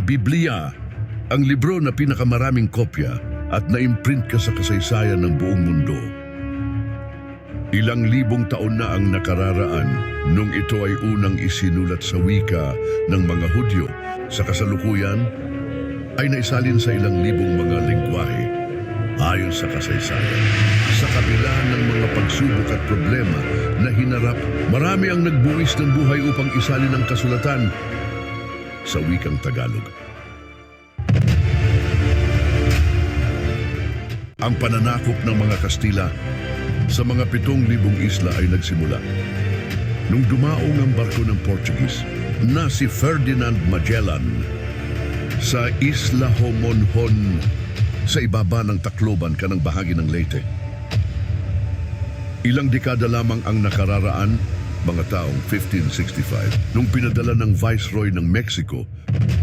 Ang Biblia, ang libro na pinakamaraming kopya at na-imprint ka sa kasaysayan ng buong mundo. Ilang libong taon na ang nakararaan nung ito ay unang isinulat sa wika ng mga Hudyo. Sa kasalukuyan, ay naisalin sa ilang libong mga lingwahe ayon sa kasaysayan. Sa kabila ng mga pagsubok at problema na hinarap, marami ang nagbuwis ng buhay upang isalin ang kasulatan sa wikang Tagalog. Ang pananakop ng mga Kastila sa mga pitong libong isla ay nagsimula. Nung dumaong ang barko ng Portuguese na si Ferdinand Magellan sa Isla Homonhon sa ibaba ng Tacloban kanang bahagi ng Leyte. Ilang dekada lamang ang nakararaan, mga taong 1565, nung pinadala ng Viceroy ng Mexico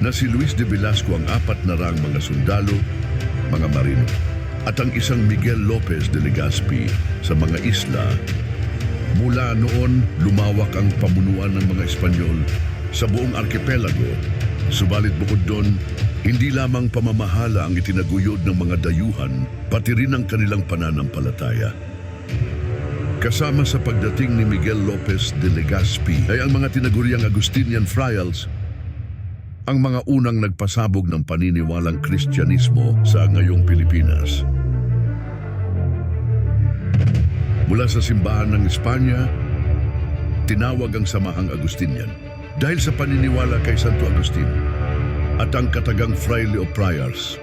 na si Luis de Velasco ang apat na rang mga sundalo, mga marino, at ang isang Miguel Lopez de Legazpi sa mga isla. Mula noon, lumawak ang pamunuan ng mga Espanyol sa buong arkipelago. Subalit bukod doon, hindi lamang pamamahala ang itinaguyod ng mga dayuhan, pati rin ang kanilang pananampalataya. Kasama sa pagdating ni Miguel Lopez de Legazpi ay ang mga tinaguriang Agustinian Friars, ang mga unang nagpasabog ng paniniwalang Kristyanismo sa ngayong Pilipinas. Mula sa simbahan ng Espanya, tinawag ang Samahang Agustinian dahil sa paniniwala kay Santo Agustin at ang katagang Fraile o Friars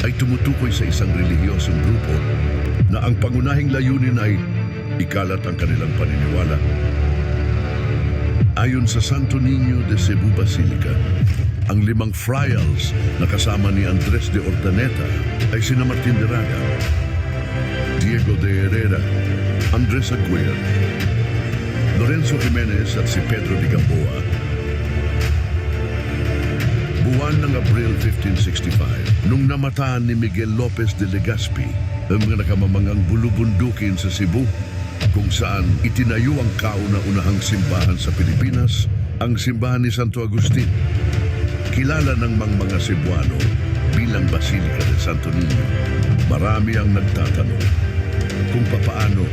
ay tumutukoy sa isang relihiyosong grupo na ang pangunahing layunin ay ikalat ang kanilang paniniwala. Ayon sa Santo Niño de Cebu Basilica, ang limang friars na kasama ni Andres de Ordaneta ay sina Martin de Raga, Diego de Herrera, Andres Aguirre, Lorenzo Jimenez at si Pedro de Gamboa. Buwan ng Abril 1565, nung namataan ni Miguel Lopez de Legazpi ang mga nakamamangang bulubundukin sa Cebu, kung saan itinayo ang kauna-unahang simbahan sa Pilipinas, ang simbahan ni Santo Agustin. Kilala ng mga Cebuano bilang Basilica de Santo Niño. Marami ang nagtatanong kung papaano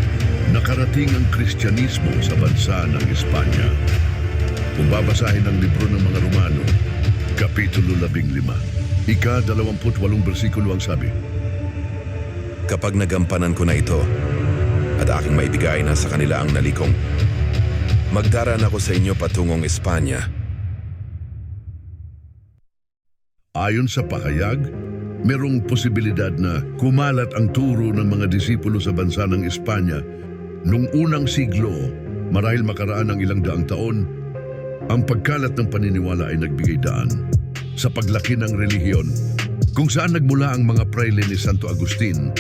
nakarating ang Kristyanismo sa bansa ng Espanya. Kung babasahin ang libro ng mga Romano, Kapitulo 15, ika-28 bersikulo ang sabi, Kapag nagampanan ko na ito at aking maibigay na sa kanila ang nalikong, magdaraan ako sa inyo patungong Espanya. Ayon sa pahayag, merong posibilidad na kumalat ang turo ng mga disipulo sa bansa ng Espanya nung unang siglo, marahil makaraan ng ilang daang taon, ang pagkalat ng paniniwala ay nagbigay daan sa paglaki ng relihiyon kung saan nagmula ang mga praile ni Santo Agustin.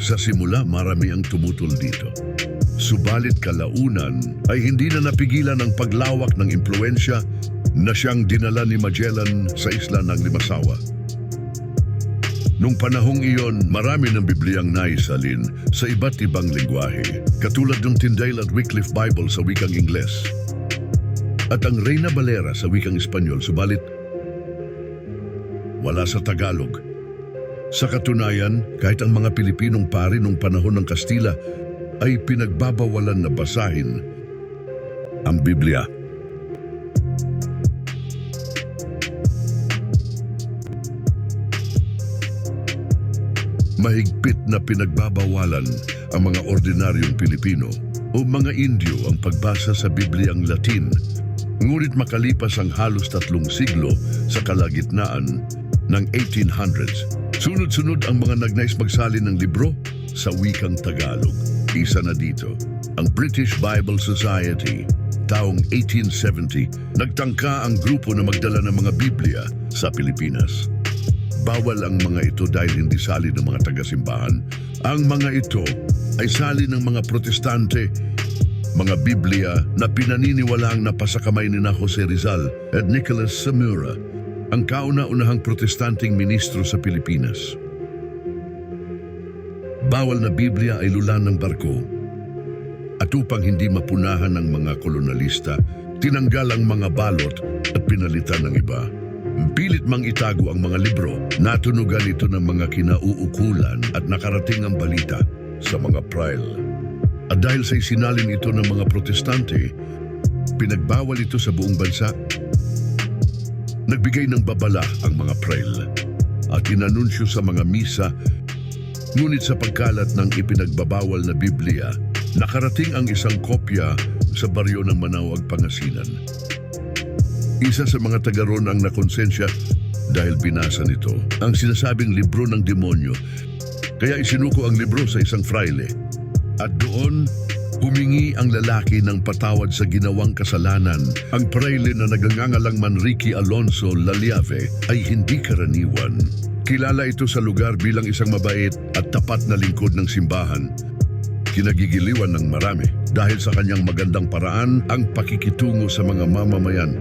Sa simula, marami ang tumutol dito. Subalit kalaunan ay hindi na napigilan ang paglawak ng impluensya na siyang dinala ni Magellan sa isla ng Limasawa. Nung panahong iyon, marami ng Bibliang naisalin sa iba't ibang lingwahe, katulad ng Tyndale at Wycliffe Bible sa wikang Ingles at ang Reina Valera sa wikang Espanyol, subalit wala sa Tagalog. Sa katunayan, kahit ang mga Pilipinong pari nung panahon ng Kastila ay pinagbabawalan na basahin ang Biblia. Mahigpit na pinagbabawalan ang mga ordinaryong Pilipino o mga Indio ang pagbasa sa Bibliang Latin. Ngunit makalipas ang halos tatlong siglo sa kalagitnaan ng 1800s, sunod-sunod ang mga nagnais magsalin ng libro sa wikang Tagalog. Isa na dito, ang British Bible Society. Taong 1870, nagtangka ang grupo na magdala ng mga Biblia sa Pilipinas. Bawal ang mga ito dahil hindi sali ng mga taga-simbahan. Ang mga ito ay sali ng mga protestante, mga Biblia na pinaniniwalaang napasakamay ni na Jose Rizal at Nicholas Samura, ang kauna-unahang protestanteng ministro sa Pilipinas. Bawal na Biblia ay lulan ng barko. At upang hindi mapunahan ng mga kolonalista, tinanggal ang mga balot at pinalitan ng iba. Pilit mang itago ang mga libro, natunugan ito ng mga kinauukulan at nakarating ang balita sa mga prail. At dahil sa isinalin ito ng mga protestante, pinagbawal ito sa buong bansa. Nagbigay ng babala ang mga prail at inanunsyo sa mga misa Ngunit sa pagkalat ng ipinagbabawal na Biblia, nakarating ang isang kopya sa baryo ng Manawag, Pangasinan. Isa sa mga taga roon ang nakonsensya dahil binasa nito ang sinasabing libro ng demonyo. Kaya isinuko ang libro sa isang fraile. At doon, humingi ang lalaki ng patawad sa ginawang kasalanan. Ang fraile na nagangangalang Manrique Alonso Laliave ay hindi karaniwan. Kilala ito sa lugar bilang isang mabait at tapat na lingkod ng simbahan. Kinagigiliwan ng marami dahil sa kanyang magandang paraan ang pakikitungo sa mga mamamayan.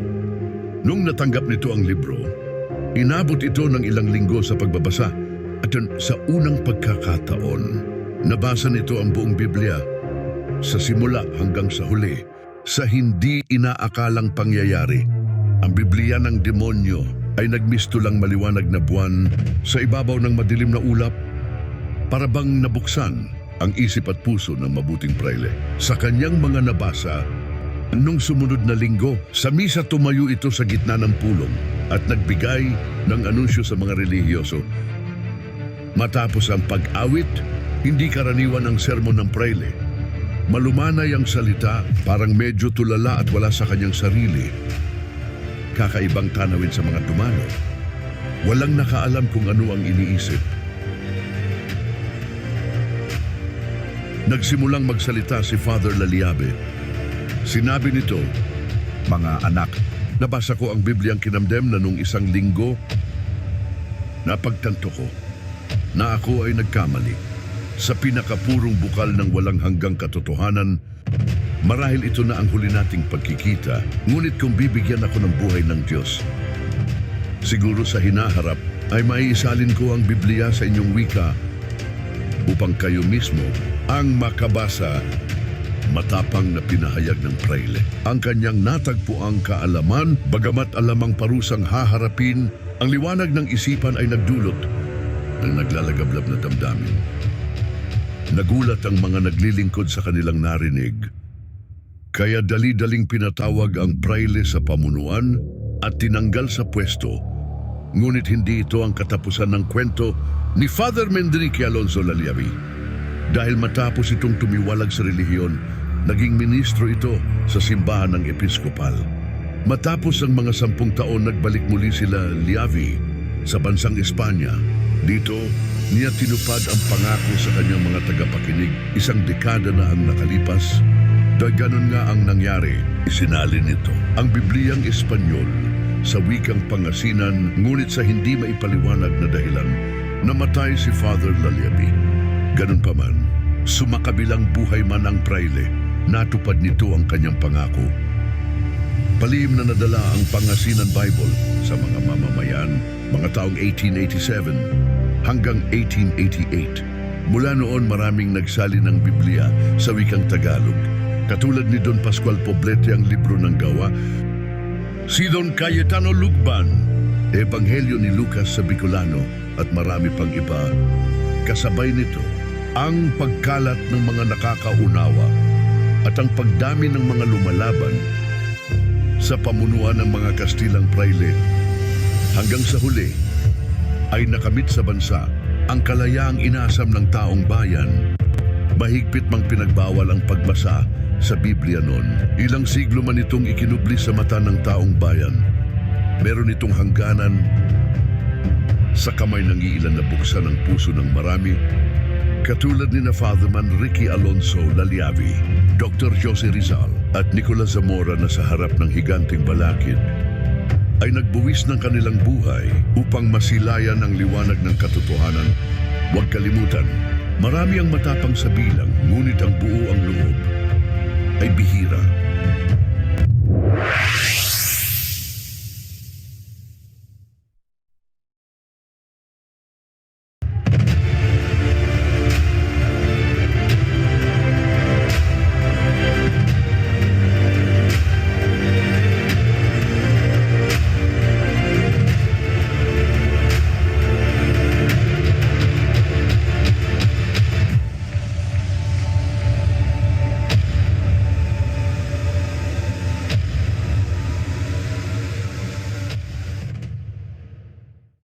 Nung natanggap nito ang libro, inabot ito ng ilang linggo sa pagbabasa at sa unang pagkakataon, nabasa nito ang buong Biblia sa simula hanggang sa huli sa hindi inaakalang pangyayari. Ang Biblia ng demonyo ay nagmisto lang maliwanag na buwan sa ibabaw ng madilim na ulap para bang nabuksan ang isip at puso ng mabuting praile. Sa kanyang mga nabasa, nung sumunod na linggo, sa misa tumayo ito sa gitna ng pulong at nagbigay ng anunsyo sa mga relihiyoso. Matapos ang pag-awit, hindi karaniwan ang sermon ng praile. Malumanay ang salita, parang medyo tulala at wala sa kanyang sarili. Kakaibang tanawin sa mga dumalo. Walang nakaalam kung ano ang iniisip. Nagsimulang magsalita si Father Laliabe. Sinabi nito, Mga anak, nabasa ko ang Bibliang kinamdem na nung isang linggo, napagtanto ko na ako ay nagkamali sa pinakapurong bukal ng walang hanggang katotohanan Marahil ito na ang huli nating pagkikita, ngunit kung bibigyan ako ng buhay ng Diyos, siguro sa hinaharap ay maiisalin ko ang Biblia sa inyong wika upang kayo mismo ang makabasa matapang na pinahayag ng praile. Ang kanyang natagpuang kaalaman, bagamat alamang parusang haharapin, ang liwanag ng isipan ay nagdulot ng naglalagablab na damdamin. Nagulat ang mga naglilingkod sa kanilang narinig kaya dali-daling pinatawag ang praile sa pamunuan at tinanggal sa pwesto. Ngunit hindi ito ang katapusan ng kwento ni Father Mendrique Alonso Laliavi. Dahil matapos itong tumiwalag sa relihiyon, naging ministro ito sa simbahan ng episkopal. Matapos ang mga sampung taon, nagbalik muli sila Liavi sa bansang Espanya. Dito, niya tinupad ang pangako sa kanyang mga tagapakinig. Isang dekada na ang nakalipas, dahil ganun nga ang nangyari, isinalin nito ang Bibliang Espanyol sa wikang Pangasinan ngunit sa hindi maipaliwanag na dahilan namatay si Father Laliabi. Ganun pa man, sumakabilang buhay man ang praile, natupad nito ang kanyang pangako. Palihim na nadala ang Pangasinan Bible sa mga mamamayan mga taong 1887 hanggang 1888. Mula noon maraming nagsali ng Biblia sa wikang Tagalog Katulad ni Don Pascual Poblete ang libro ng gawa, si Don Cayetano Lugban, Ebanghelyo ni Lucas sa Bicolano at marami pang iba. Kasabay nito, ang pagkalat ng mga nakakaunawa at ang pagdami ng mga lumalaban sa pamunuan ng mga Kastilang Praile hanggang sa huli ay nakamit sa bansa ang kalayaang inasam ng taong bayan. Mahigpit mang pinagbawal ang pagbasa sa Biblia noon. Ilang siglo man itong ikinubli sa mata ng taong bayan. Meron itong hangganan sa kamay ng iilan na buksan ang puso ng marami katulad ni na Fatherman Ricky Alonso Laliavi, Dr. Jose Rizal at Nicolas Zamora na sa harap ng higanting balakid ay nagbuwis ng kanilang buhay upang masilayan ang liwanag ng katotohanan. Huwag kalimutan, marami ang matapang sa bilang, ngunit ang buo ang loob ay bihira.